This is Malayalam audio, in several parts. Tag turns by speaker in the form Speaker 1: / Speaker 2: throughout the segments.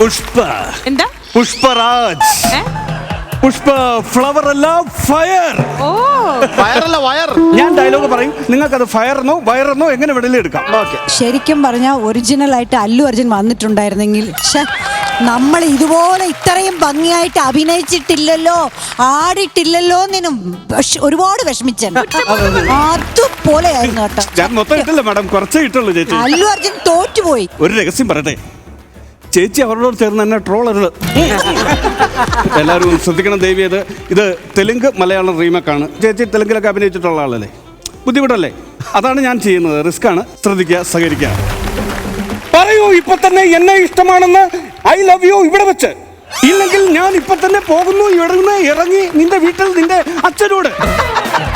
Speaker 1: പുഷ്പ.
Speaker 2: എന്താ?
Speaker 1: പുഷ്പരാജ്? പുഷ്പ ഫ്ലവർ അല്ല ഫയർ
Speaker 2: ഓ.
Speaker 3: വയറല്ല വയർ.
Speaker 1: ഞാൻ ഡയലോഗ് പറയും. നിങ്ങൾക്കത് ഫയറെന്നോ വയറെന്നോ എങ്ങനെ വെളിയിൽ എടുക്കാം.
Speaker 3: ഓക്കെ.
Speaker 4: ശരിക്കും പറഞ്ഞാൽ ഒറിജിനൽ ആയിട്ട് അല്ലു അർജുൻ വന്നിട്ടുണ്ടായിരുന്നെങ്കിൽ ശ്ശെ, നമ്മൾ ഇതുപോലെ ഇത്രയും ഭംഗിയായിട്ട് അഭിനയിച്ചിട്ടില്ലല്ലോ ആടിയിട്ടില്ലല്ലോ എന്നും ഒരുപാട് വിഷമിച്ചൻ. അതുപോലെയായിരുന്നു കേട്ടോ.
Speaker 1: ഞാൻ മൊത്തം ഇട്ടില്ല മാഡം? കുറച്ചേ ഇട്ടുള്ളൂ ചേച്ചി.
Speaker 4: അല്ലു അർജുൻ തോറ്റുപോയി.
Speaker 1: ഒരു രഹസ്യം പറയട്ടെ. ചേച്ചി അവരോട് ചേർന്ന് എന്നെ ട്രോളരുത്. എല്ലാവരും ശ്രദ്ധിക്കണം ദേവി അത് ഇത് തെലുങ്ക് മലയാളം റീമേക്കാണ്. ചേച്ചി തെലുങ്കിലൊക്കെ അഭിനയിച്ചിട്ടുള്ള ആളല്ലേ? ബുദ്ധിമുട്ടല്ലേ? അതാണ് ഞാൻ ചെയ്യുന്നത്. റിസ്ക് ആണ് ശ്രദ്ധിക്കുക സഹകരിക്കുക. പറയൂ ഇപ്പൊ തന്നെ എന്നെ ഇഷ്ടമാണെന്ന് ഐ ലവ് യു ഇവിടെ വെച്ച്. ഇല്ലെങ്കിൽ ഞാൻ ഇപ്പൊ തന്നെ പോകുന്നു ഇവിടെ നിന്ന് ഇറങ്ങി നിന്റെ വീട്ടിൽ നിന്റെ അച്ഛനോട്.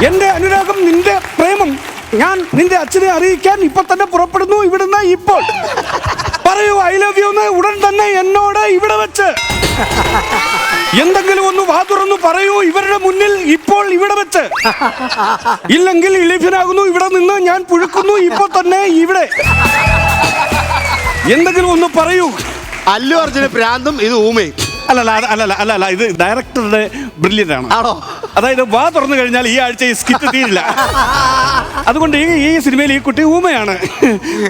Speaker 1: എന്റെ അനുരാഗം നിന്റെ പ്രേമം ഞാൻ നിന്റെ അച്ഛനെ അറിയിക്കാൻ ഇപ്പൊ തന്നെ പുറപ്പെടുന്നു ഇവിടുന്ന് ഇപ്പോൾ. പറയൂ ഐ ലവ് യു എന്ന് ഉടൻ തന്നെ എന്നോട് ഇവിടെ വെച്ച്. എന്തെങ്കിലും ഒന്ന് വാ തുറന്നു പറയൂ ഇവരുടെ മുന്നിൽ ഇപ്പോൾ ഇവിടെ വെച്ച്. ഇല്ലെങ്കിൽ ഇലിഫിനാകുന്നു ഇവിടെ നിന്ന് ഞാൻ പുഴുക്കുന്നു ഇപ്പൊ തന്നെ ഇവിടെ. എന്തെങ്കിലും ഒന്ന് പറയൂ.
Speaker 3: അല്ലു അർജുന പ്രാന്തും ഇത് ഊമയും.
Speaker 1: അല്ലല്ല അല്ല അല്ല അല്ല ഇത് ഡയറക്ടറുടെ ബ്രില്യന്റ് ആണ്.
Speaker 3: ആണോ?
Speaker 1: അതായത് വാ തുറന്നു കഴിഞ്ഞാൽ ഈ ആഴ്ച ഈ സ്കിറ്റ് തീരില്ല. അതുകൊണ്ട് ഈ ഈ സിനിമയിൽ ഈ കുട്ടി ഊമയാണ്.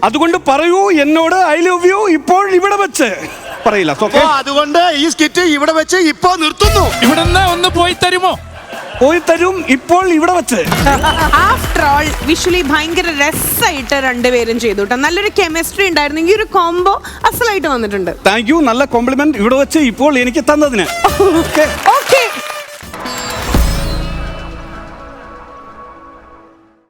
Speaker 1: അതുകൊണ്ട് പറയൂ എന്നോട് ഐ ലവ് യു ഇപ്പോൾ ഇവിടെ വെച്ച്. പറയില്ല
Speaker 3: അതുകൊണ്ട് ഈ സ്കിറ്റ് ഇവിടെ വെച്ച് ഇപ്പോ നിർത്തുന്നു.
Speaker 5: ഇവിടെ ഒന്ന് പോയി തരുമോ?
Speaker 1: പോയി തരും ഇപ്പോൾ ഇവിടെ വെച്ച്.
Speaker 2: ആഫ്റ്റർ ഓൾ വിഷ്വലി ഭയങ്കര രസമായിട്ട് രണ്ടുപേരും ചെയ്തു കേട്ടോ നല്ലൊരു കെമിസ്ട്രി ഉണ്ടായിരുന്നു. ഈ ഒരു കോംബോ അസലായിട്ട് വന്നിട്ടുണ്ട്.
Speaker 1: താങ്ക് യു നല്ല കോംപ്ലിമെന്റ് ഇവിടെ വെച്ച് ഇപ്പോൾ എനിക്ക് തന്നതിന്. Okay
Speaker 2: okay